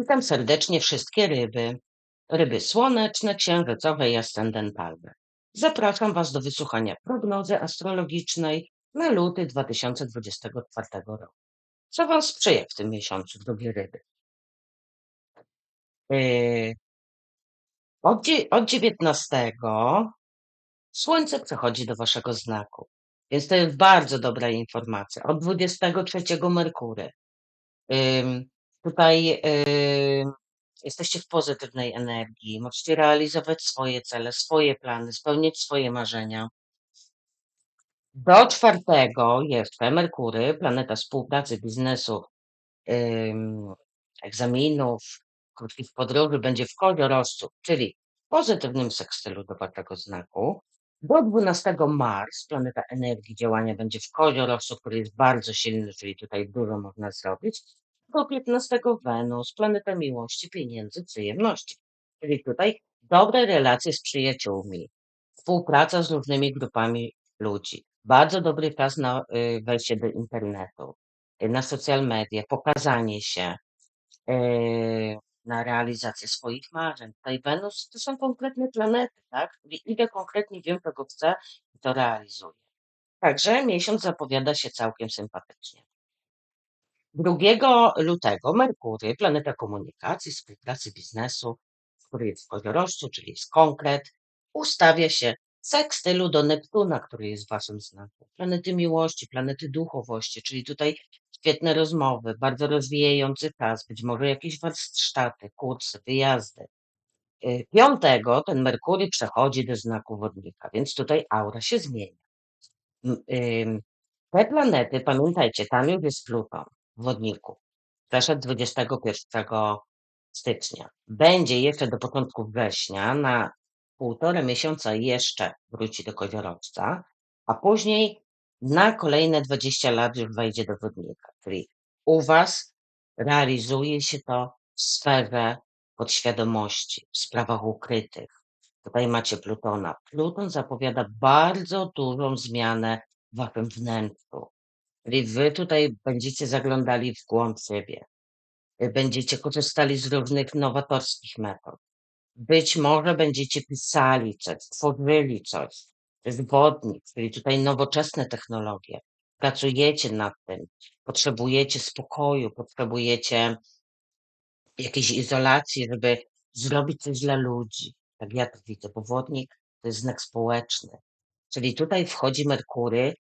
Witam serdecznie wszystkie ryby. Ryby słoneczne, księżycowe i ascendentalne. Zapraszam Was do wysłuchania prognozy astrologicznej na luty 2024 roku. Co Wam sprzyja w tym miesiącu, drogie ryby? Yy, od, od 19 Słońce przechodzi do Waszego znaku, więc to jest bardzo dobra informacja. Od 23 Merkury. Tutaj yy, jesteście w pozytywnej energii, możecie realizować swoje cele, swoje plany, spełniać swoje marzenia. Do czwartego jeszcze Merkury, planeta współpracy, biznesu, ym, egzaminów, krótkich podróży, będzie w koziorożcu, czyli w pozytywnym sekstylu do waszego znaku. Do 12 Mars, planeta energii, działania, będzie w koziorożcu, który jest bardzo silny, czyli tutaj dużo można zrobić 15 Wenus, planeta miłości, pieniędzy, przyjemności. Czyli tutaj dobre relacje z przyjaciółmi, współpraca z różnymi grupami ludzi. Bardzo dobry czas na y, wejście do internetu, y, na social media, pokazanie się, y, na realizację swoich marzeń. Tutaj Wenus to są konkretne planety, tak? Idę konkretnie, wiem czego chcę to realizuję. Także miesiąc zapowiada się całkiem sympatycznie. 2 lutego Merkury, planeta komunikacji, współpracy biznesu, który jest w koziorożcu, czyli jest konkret, ustawia się sekstylu do Neptuna, który jest w waszym znaku. Planety miłości, planety duchowości, czyli tutaj świetne rozmowy, bardzo rozwijający czas, być może jakieś warsztaty, kursy, wyjazdy. Y, piątego ten Merkury przechodzi do znaku wodnika, więc tutaj aura się zmienia. Te planety, pamiętajcie, tam już jest Pluton wodniku. Przeszedł 21 stycznia. Będzie jeszcze do początku września, na półtora miesiąca jeszcze wróci do koziorożca, a później na kolejne 20 lat już wejdzie do wodnika. Czyli u Was realizuje się to w sferze podświadomości, w sprawach ukrytych. Tutaj macie Plutona. Pluton zapowiada bardzo dużą zmianę w Waszym wnętrzu. Czyli wy tutaj będziecie zaglądali w głąb siebie. Będziecie korzystali z różnych nowatorskich metod. Być może będziecie pisali coś, tworzyli coś. To jest wodnik, czyli tutaj nowoczesne technologie. Pracujecie nad tym. Potrzebujecie spokoju, potrzebujecie jakiejś izolacji, żeby zrobić coś dla ludzi. Tak ja to widzę, bo wodnik to jest znak społeczny. Czyli tutaj wchodzi Merkury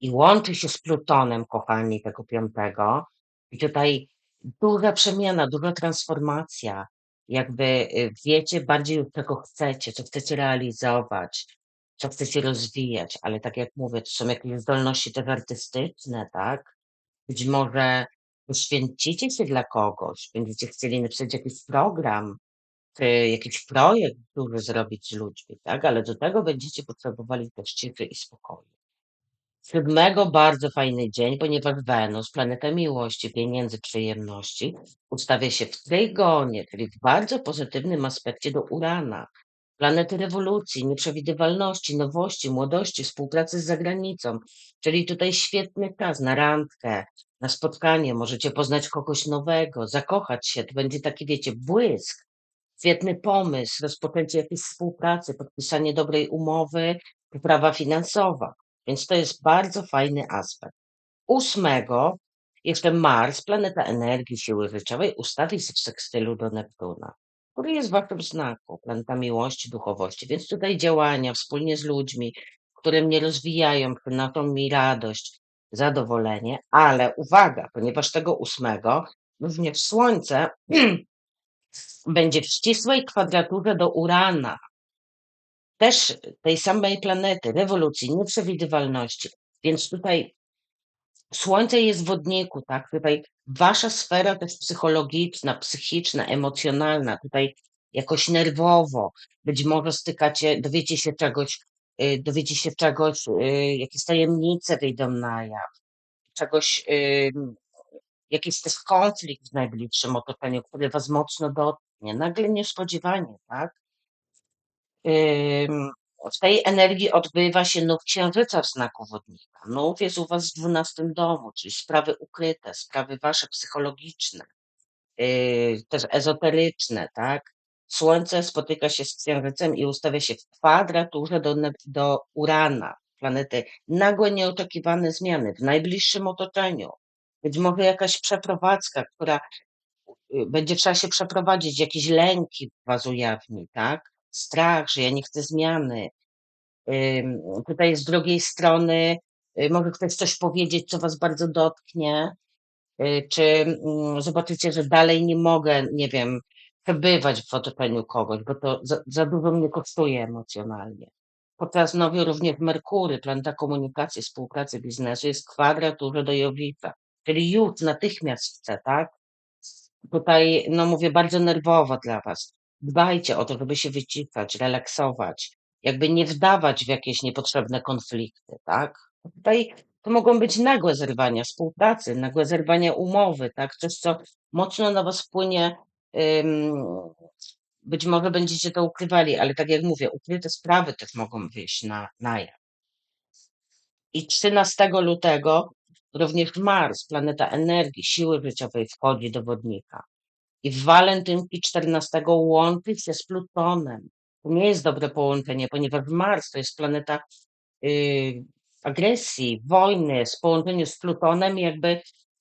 i łączy się z Plutonem, kochani, tego piątego. I tutaj duża przemiana, duża transformacja. Jakby y, wiecie bardziej, czego chcecie, co chcecie realizować, co chcecie rozwijać, ale tak jak mówię, to są jakieś zdolności też artystyczne, tak? Być może poświęcicie się dla kogoś, będziecie chcieli napisać jakiś program, czy jakiś projekt duży zrobić z ludźmi, tak? Ale do tego będziecie potrzebowali też ciszy i spokoju. Siódmego bardzo fajny dzień, ponieważ Wenus, planeta miłości, pieniędzy, przyjemności, ustawia się w trygonie, czyli w bardzo pozytywnym aspekcie do Urana. Planety rewolucji, nieprzewidywalności, nowości, młodości, współpracy z zagranicą. Czyli tutaj świetny czas na randkę, na spotkanie. Możecie poznać kogoś nowego, zakochać się. To będzie taki, wiecie, błysk. Świetny pomysł, rozpoczęcie jakiejś współpracy, podpisanie dobrej umowy, poprawa finansowa. Więc to jest bardzo fajny aspekt. Ósmego jeszcze Mars, planeta energii, siły życiowej, ustawi się w sekstylu do Neptuna, który jest w waszym znaku, planeta miłości, duchowości. Więc tutaj działania wspólnie z ludźmi, które mnie rozwijają, przynoszą mi radość, zadowolenie, ale uwaga, ponieważ tego ósmego również Słońce będzie w ścisłej kwadraturze do Urana, też tej samej planety, rewolucji, nieprzewidywalności. Więc tutaj Słońce jest w wodniku, tak? Tutaj wasza sfera też psychologiczna, psychiczna, emocjonalna, tutaj jakoś nerwowo, być może stykacie, dowiecie się czegoś, y, dowiecie się czegoś, y, jakieś tajemnice wyjdą na jaw, czegoś, jakiś też konflikt w najbliższym otoczeniu, który was mocno dotknie, nagle niespodziewanie, tak? w tej energii odbywa się nów księżyca w znaku wodnika. Nów jest u was w dwunastym domu, czyli sprawy ukryte, sprawy wasze psychologiczne. yy, też ezoteryczne, tak? Słońce spotyka się z Księżycem i ustawia się w kwadraturze do, do Urana, planety. Nagłe, nieoczekiwane zmiany w najbliższym otoczeniu. Być może jakaś przeprowadzka, która y, będzie trzeba się przeprowadzić, jakieś lęki was ujawni, tak? Strach, że ja nie chcę zmiany. Tutaj z drugiej strony y, może ktoś coś powiedzieć, co was bardzo dotknie, y, czy mm, zobaczycie, że dalej nie mogę, nie wiem, przebywać w otoczeniu kogoś, bo to za, za dużo mnie kosztuje emocjonalnie. Podczas nowy również Merkury, planeta komunikacji, współpracy biznesu, jest w kwadraturze do Jowica, czyli już natychmiast chce, tak? Tutaj, no mówię, bardzo nerwowo dla was. Dbajcie o to, żeby się wyciszać, relaksować, jakby nie wdawać w jakieś niepotrzebne konflikty, tak? Tutaj to mogą być nagłe zerwania współpracy, nagłe zerwania umowy, tak? Coś, co mocno na was wpłynie. ym, być może będziecie to ukrywali, ale tak jak mówię, ukryte sprawy też mogą wyjść na, na jaw. I 13 lutego również Mars, planeta energii, siły życiowej, wchodzi do wodnika. I w walentynki 14 łączy się z Plutonem. To nie jest dobre połączenie, ponieważ Mars to jest planeta y, agresji, wojny, z połączeniu z Plutonem, jakby,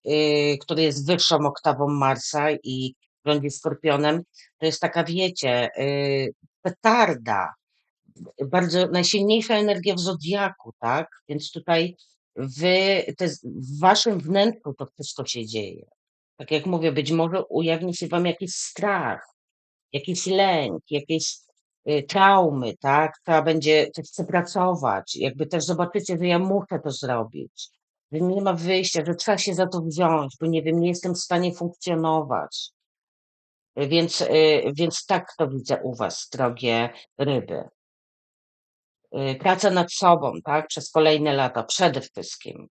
y, który jest wyższą oktawą Marsa i rządzi Skorpionem. To jest taka, wiecie, y, petarda, bardzo najsilniejsza energia w zodiaku, tak? Więc tutaj wy, to jest, w waszym wnętrzu to wszystko się dzieje. Tak jak mówię, być może ujawni się wam jakiś strach, jakiś lęk, jakieś y, traumy, tak? Trzeba będzie coś przepracować. Jakby też zobaczycie, że ja muszę to zrobić. Że nie ma wyjścia, że trzeba się za to wziąć, bo nie wiem, nie jestem w stanie funkcjonować. Y, Więc, y, więc tak to widzę u was, drogie ryby. Y, Praca nad sobą, tak? Przez kolejne lata, przede wszystkim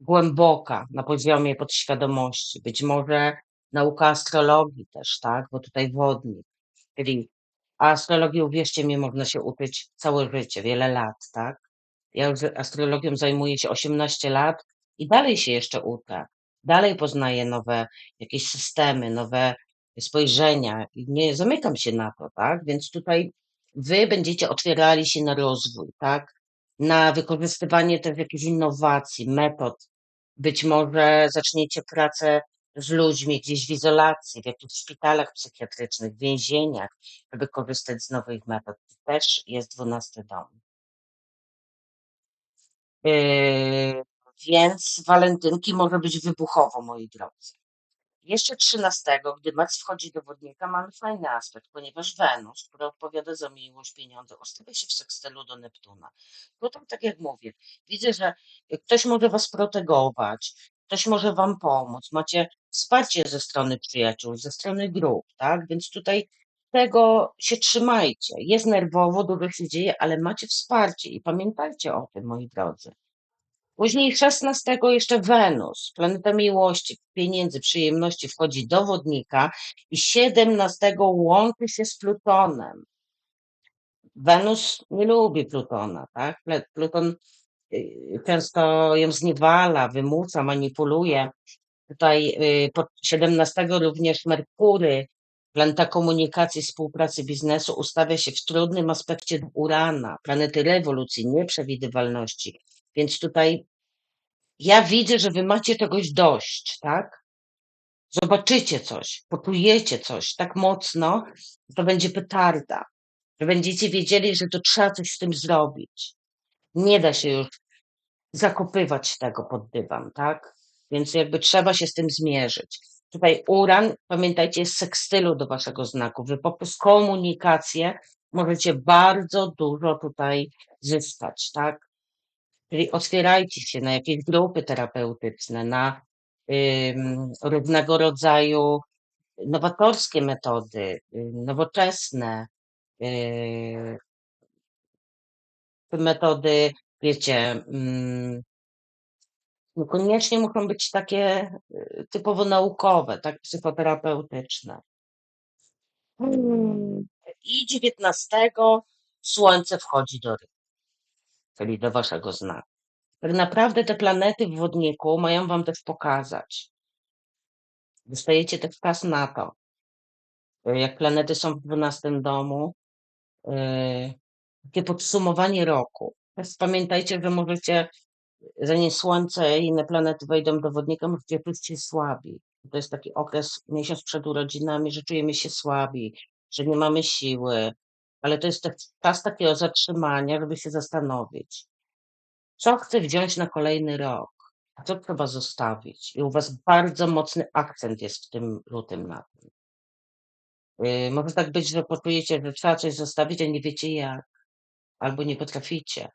głęboka na poziomie podświadomości, być może nauka astrologii też, tak? Bo tutaj wodnik, czyli a astrologii, uwierzcie mi, można się uczyć całe życie, wiele lat, tak? Ja astrologią zajmuję się 18 lat i dalej się jeszcze uczę. Dalej poznaję nowe jakieś systemy, nowe spojrzenia i nie zamykam się na to, tak? Więc tutaj wy będziecie otwierali się na rozwój, tak? Na wykorzystywanie też jakichś innowacji, metod. Być może zaczniecie pracę z ludźmi gdzieś w izolacji, w jakichś szpitalach psychiatrycznych, więzieniach, żeby korzystać z nowych metod. To też jest dwunasty dom. Yy, więc walentynki może być wybuchowo, moi drodzy. Jeszcze 13, gdy Mars wchodzi do wodnika, mamy fajny aspekt, ponieważ Wenus, która odpowiada za miłość, pieniądze, ustawia się w sekstylu do Neptuna. Tutaj, tak jak mówię, widzę, że ktoś może was protegować, ktoś może wam pomóc, macie wsparcie ze strony przyjaciół, ze strony grup, tak? Więc tutaj tego się trzymajcie. Jest nerwowo, dużo się dzieje, ale macie wsparcie i pamiętajcie o tym, moi drodzy. Później 16 jeszcze Wenus, planeta miłości, pieniędzy, przyjemności wchodzi do wodnika i 17 łączy się z Plutonem. Wenus nie lubi Plutona, tak? Pluton y, często ją zniewala, wymusza, manipuluje. Tutaj y, pod 17 również Merkury, planeta komunikacji, współpracy biznesu, ustawia się w trudnym aspekcie Urana, planety rewolucji, nieprzewidywalności. Więc tutaj ja widzę, że wy macie czegoś dość, tak? Zobaczycie coś, poczujecie coś tak mocno, że to będzie petarda, że będziecie wiedzieli, że to trzeba coś z tym zrobić. Nie da się już zakopywać tego pod dywan, tak? Więc jakby trzeba się z tym zmierzyć. Tutaj uran, pamiętajcie, jest sekstylu do waszego znaku. Wy poprzez komunikację możecie bardzo dużo tutaj zyskać, tak? Czyli otwierajcie się na jakieś grupy terapeutyczne, na różnego rodzaju nowatorskie metody, nowoczesne y, metody, wiecie, niekoniecznie muszą być takie y, typowo naukowe, tak psychoterapeutyczne. Mm, I 19 Słońce wchodzi do ryb, czyli do waszego znaku. Tak naprawdę te planety w wodniku mają wam też pokazać, Dostajecie też czas na to. Y, jak planety są w 12 domu, y, takie podsumowanie roku. Też pamiętajcie, że możecie, zanim Słońce i inne planety wejdą do wodnika, możecie czuć się słabi. To jest taki okres, miesiąc przed urodzinami, że czujemy się słabi, że nie mamy siły, ale to jest też czas takiego zatrzymania, żeby się zastanowić, co chcę wziąć na kolejny rok, a co trzeba zostawić. I u was bardzo mocny akcent jest w tym lutym na tym. Yy, może tak być, że poczujecie, że trzeba coś zostawić, a nie wiecie jak, albo nie potraficie.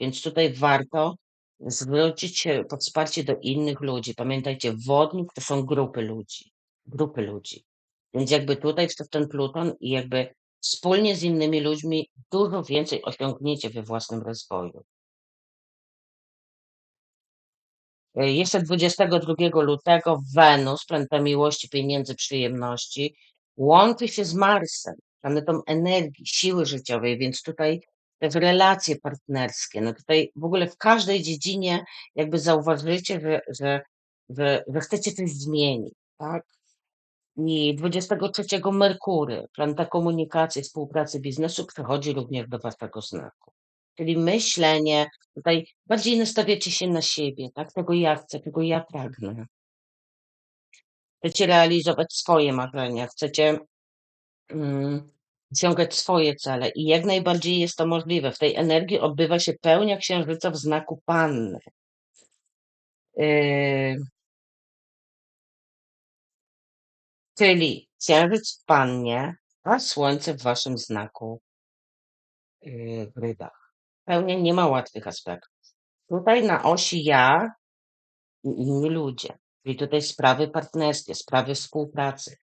Więc tutaj warto zwrócić się po wsparcie do innych ludzi. Pamiętajcie, wodnik to są grupy ludzi, grupy ludzi. Więc jakby tutaj przez ten Pluton i jakby wspólnie z innymi ludźmi dużo więcej osiągniecie we własnym rozwoju. E, Jeszcze 22 lutego Wenus, planeta miłości, pieniędzy, przyjemności, łączy się z Marsem, planetą energii, siły życiowej, więc tutaj też relacje partnerskie. No tutaj w ogóle w każdej dziedzinie jakby zauważycie, że, że, że, że chcecie coś zmienić, tak? I 23 Merkury, planeta komunikacji, współpracy biznesu, przechodzi również do waszego znaku. Czyli myślenie, tutaj bardziej nastawiacie się na siebie, tak? Tego ja chcę, tego ja pragnę. Chcecie realizować swoje marzenia, chcecie mm, osiągać swoje cele i jak najbardziej jest to możliwe. W tej energii odbywa się pełnia księżyca w znaku panny. Yy, czyli księżyc w pannie, a słońce w waszym znaku yy, w rybach. Pełnia nie ma łatwych aspektów. Tutaj na osi ja i inni ludzie. Czyli tutaj sprawy partnerskie, sprawy współpracy.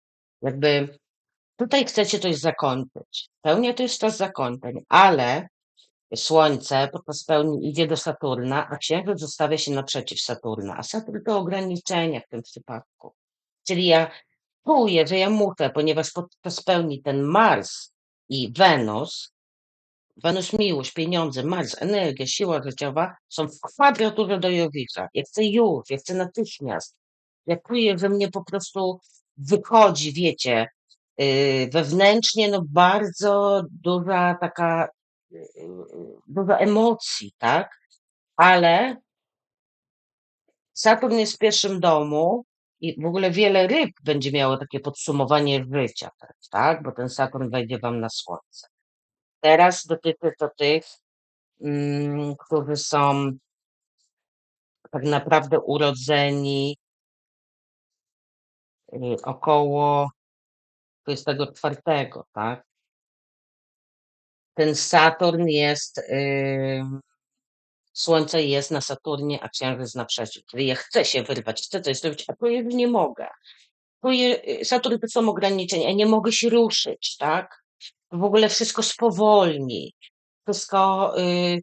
Jakby tutaj chcecie coś zakończyć. Pełnia to jest czas zakończeń, ale Słońce podczas pełni idzie do Saturna, a Księżyc zostawia się naprzeciw Saturna, a Saturn to ograniczenia w tym przypadku. Czyli ja czuję, że ja muszę, ponieważ podczas pełni ten Mars i Wenus, Wenus miłość, pieniądze, Mars, energia, siła życiowa są w kwadraturze do Jowisza. Ja chcę już, ja chcę natychmiast. Ja czuję, że mnie po prostu wychodzi, wiecie, yy, wewnętrznie no bardzo duża taka, yy, dużo emocji, tak? Ale Saturn jest w pierwszym domu i w ogóle wiele ryb będzie miało takie podsumowanie życia, tak? Bo ten Saturn wejdzie wam na Słońce. Teraz dotyczy to tych, mm, którzy są tak naprawdę urodzeni y, około 24, tak? Ten Saturn jest, y, Słońce jest na Saturnie, a Księżyc naprzeciw. Czyli ja chcę się wyrwać, chcę coś zrobić, a czuję, że nie mogę. Czuję, y, Saturn to są ograniczenia, nie mogę się ruszyć, tak? W ogóle wszystko spowolni. Wszystko y,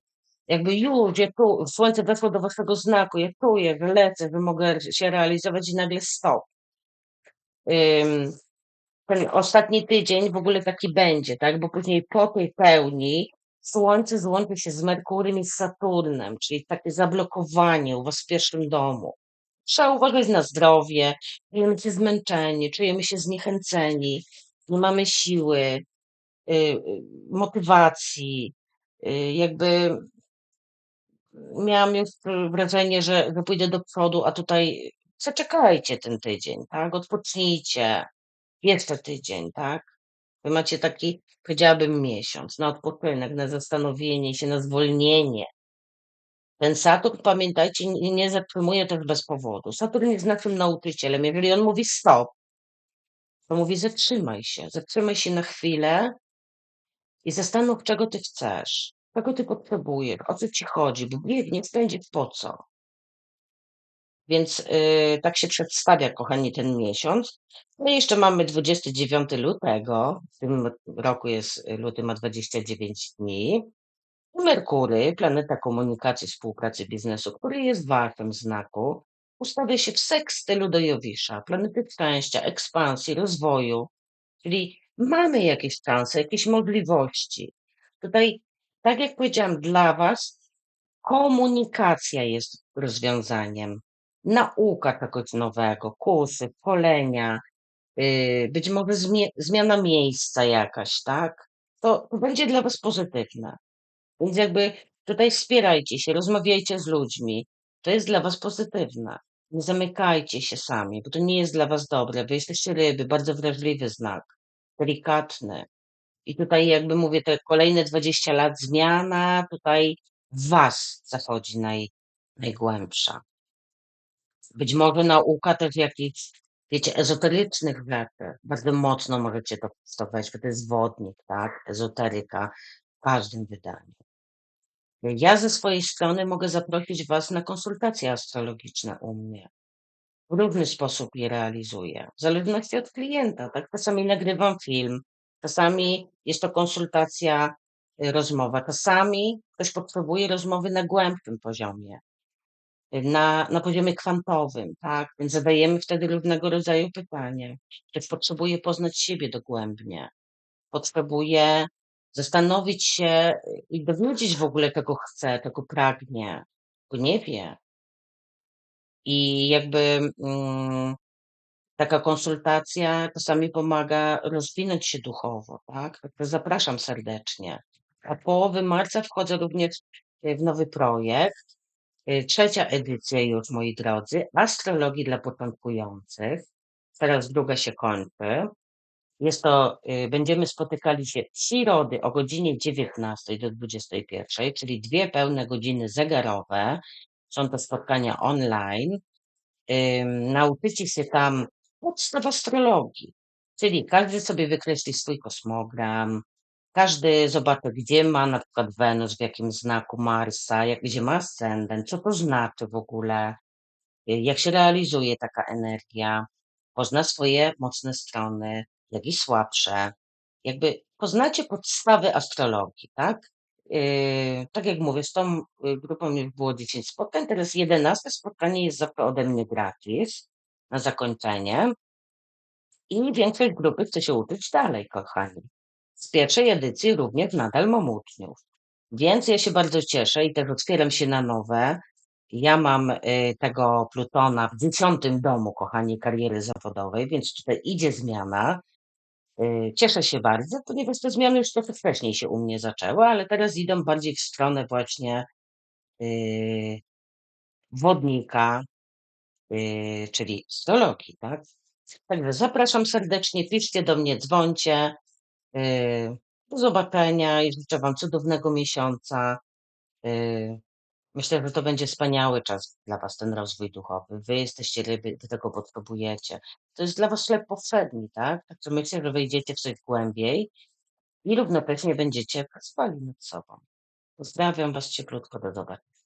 jakby już, ja tu, Słońce weszło do waszego znaku, ja czuję, że lecę, mogę się realizować i nagle stop. Ym, ten ostatni tydzień w ogóle taki będzie, tak? Bo później po tej pełni Słońce złączy się z Merkurym i z Saturnem, czyli takie zablokowanie u was w pierwszym domu. Trzeba uważać na zdrowie, czujemy się zmęczeni, czujemy się zniechęceni, nie mamy siły, y, y, motywacji, y, jakby miałam już wrażenie, że, że pójdę do przodu, a tutaj zaczekajcie ten tydzień, tak? Odpocznijcie. Jeszcze tydzień, tak? Wy macie taki, powiedziałabym, miesiąc na odpoczynek, na zastanowienie się, na zwolnienie. Ten Saturn, pamiętajcie, nie, nie zatrzymuje też bez powodu. Saturn jest naszym nauczycielem. Jeżeli on mówi stop, to mówi zatrzymaj się, zatrzymaj się na chwilę i zastanów, czego ty chcesz, czego ty potrzebujesz, o co ci chodzi, bo biegnie spędzić po co. Więc y, tak się przedstawia, kochani, ten miesiąc. No i jeszcze mamy 29 lutego. W tym roku jest luty ma 29 dni. Merkury, planeta komunikacji, współpracy biznesu, który jest w waszym znaku, ustawia się w sekstylu do Jowisza, planety szczęścia, ekspansji, rozwoju. Czyli mamy jakieś szanse, jakieś możliwości. Tutaj, tak jak powiedziałam, dla was komunikacja jest rozwiązaniem nauka czegoś nowego, kursy, szkolenia, yy, być może zmiana miejsca jakaś, tak? To to będzie dla was pozytywne. Więc jakby tutaj wspierajcie się, rozmawiajcie z ludźmi. To jest dla was pozytywne. Nie zamykajcie się sami, bo to nie jest dla was dobre. Wy jesteście ryby, bardzo wrażliwy znak, delikatny. I tutaj jakby mówię, te kolejne 20 lat zmiana tutaj w was zachodzi naj najgłębsza. Być może nauka też jakichś, wiecie, ezoterycznych rzeczy. Bardzo mocno możecie to to wejść, bo to jest wodnik, tak? Ezoteryka w każdym wydaniu. Ja ze swojej strony mogę zaprosić was na konsultacje astrologiczne u mnie. W różny sposób je realizuję, w zależności od klienta, tak? Czasami nagrywam film, czasami jest to konsultacja, y, rozmowa, czasami ktoś potrzebuje rozmowy na głębszym poziomie, na na poziomie kwantowym, tak? Więc zadajemy wtedy różnego rodzaju pytania. Ktoś potrzebuje poznać siebie dogłębnie, potrzebuje zastanowić się, y, i dowiedzieć w ogóle czego chce, czego pragnie, bo nie wie. I jakby, mm, taka konsultacja czasami pomaga rozwinąć się duchowo, tak? Zapraszam serdecznie. Od połowy marca wchodzę również, w nowy projekt. Y, trzecia edycja już, moi drodzy, astrologii dla początkujących. Teraz druga się kończy. Jest to, y, będziemy spotykali się w środy o godzinie 19 do 21, czyli 2 pełne godziny zegarowe. Są to spotkania online. Nauczycie się tam podstaw astrologii, czyli każdy sobie wykreśli swój kosmogram, każdy zobaczy, gdzie ma na przykład Wenus, w jakim znaku Marsa, jak gdzie ma ascendent, co to znaczy w ogóle, y, jak się realizuje taka energia, pozna swoje mocne strony, jak i słabsze. Jakby poznacie podstawy astrologii, tak? Yy, tak jak mówię, z tą, y, grupą już było 10 spotkań, teraz 11 spotkanie jest zawsze ode mnie gratis na zakończenie. I większość grupy chce się uczyć dalej, kochani. Z pierwszej edycji również nadal mam uczniów. Więc ja się bardzo cieszę i też otwieram się na nowe. Ja mam, y, tego Plutona w 10 domu, kochani, kariery zawodowej, więc tutaj idzie zmiana. Y, cieszę się bardzo, ponieważ te zmiany już trochę wcześniej się u mnie zaczęły, ale teraz idą bardziej w stronę właśnie, y, wodnika, czyli astrologii, tak? Także zapraszam serdecznie, piszcie do mnie, dzwońcie. Y, do zobaczenia i życzę wam cudownego miesiąca. Y, myślę, że to będzie wspaniały czas dla was, ten rozwój duchowy. Wy jesteście ryby, wy tego potrzebujecie. To jest dla was chleb powszedni, tak? Także myślę, że wejdziecie w coś głębiej i równocześnie będziecie pracowali nad sobą. Pozdrawiam was cieplutko, do zobaczenia.